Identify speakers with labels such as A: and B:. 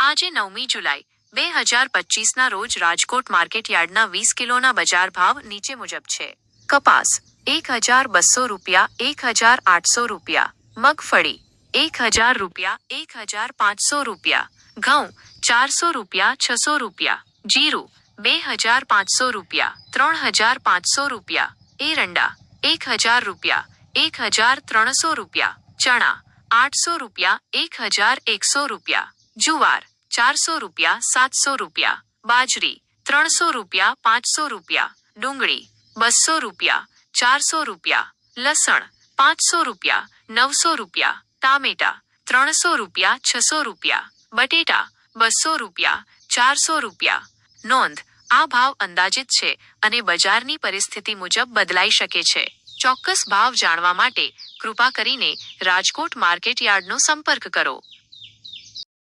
A: આજે નવમી જુલાઈ, બે હજાર પચીસના રોજ રાજકોટ માર્કેટ યાર્ડના વીસ કિલોના બજાર ભાવ નીચે મુજબ છે. કપાસ, એક હજાર બસો રૂપિયા, એક હજાર આઠસો રૂપિયા. મગફળી, એક હજાર રૂપિયા, એક હજાર પાંચસો રૂપિયા. ઘઉં, ચારસો રૂપિયા, છસો રૂપિયા. જીરું, બે હજાર પાંચસો રૂપિયા, ત્રણ હજાર પાંચસો રૂપિયા. એરંડા, એક હજાર રૂપિયા, એક હજાર ત્રણસો રૂપિયા. ચણા, આઠસો રૂપિયા, એક હજાર એકસો રૂપિયા. જુવાર, ચારસો રૂપિયા, સાતસો રૂપિયા. બાજરી, ત્રણસો રૂપિયા, પાંચસો રૂપિયા. ડુંગળી, બસો રૂપિયા, ચારસો રૂપિયા. લસણ, પાંચસો રૂપિયા, નવસો રૂપિયા. ટામેટા, ત્રણસો રૂપિયા, છસો રૂપિયા. બટેટા, બસો રૂપિયા, ચારસો રૂપિયા. નોંધ, આ ભાવ અંદાજિત છે અને બજારની પરિસ્થિતિ મુજબ બદલાઈ શકે છે. ચોક્કસ ભાવ જાણવા માટે કૃપા કરીને રાજકોટ માર્કેટ યાર્ડનો સંપર્ક કરો.